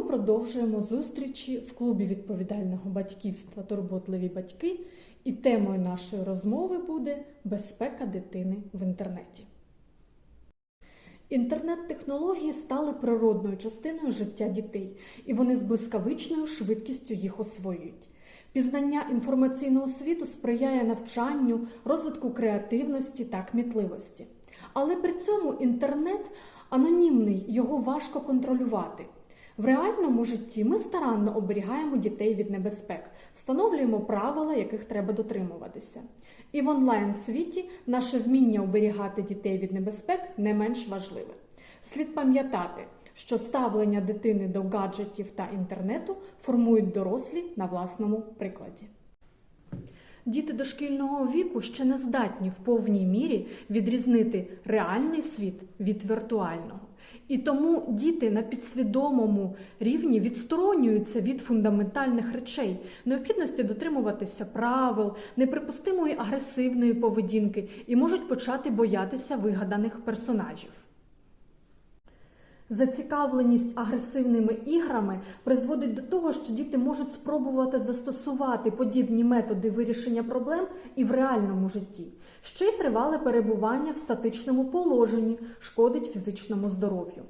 продовжуємо зустрічі в клубі відповідального батьківства Турботливі батьки, і темою нашої розмови буде безпека дитини в інтернеті. Інтернет-технології стали природною частиною життя дітей, і вони з блискавичною швидкістю їх освоюють. Пізнання інформаційного світу сприяє навчанню, розвитку креативності та кмітливості. Але при цьому інтернет анонімний, його важко контролювати. В реальному житті ми старанно оберігаємо дітей від небезпек, встановлюємо правила, яких треба дотримуватися. І в онлайн світі наше вміння оберігати дітей від небезпек не менш важливе. Слід пам'ятати, що ставлення дитини до гаджетів та інтернету формують дорослі на власному прикладі. Діти дошкільного віку ще не здатні в повній мірі відрізнити реальний світ від віртуального. І тому діти на підсвідомому рівні відсторонюються від фундаментальних речей, необхідності дотримуватися правил, неприпустимої агресивної поведінки і можуть почати боятися вигаданих персонажів. Зацікавленість агресивними іграми призводить до того, що діти можуть спробувати застосувати подібні методи вирішення проблем і в реальному житті. Ще й тривале перебування в статичному положенні шкодить фізичному здоров'ю.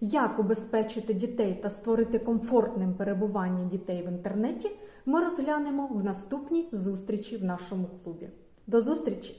Як убезпечити дітей та створити комфортним перебування дітей в інтернеті, ми розглянемо в наступній зустрічі в нашому клубі. До зустрічі!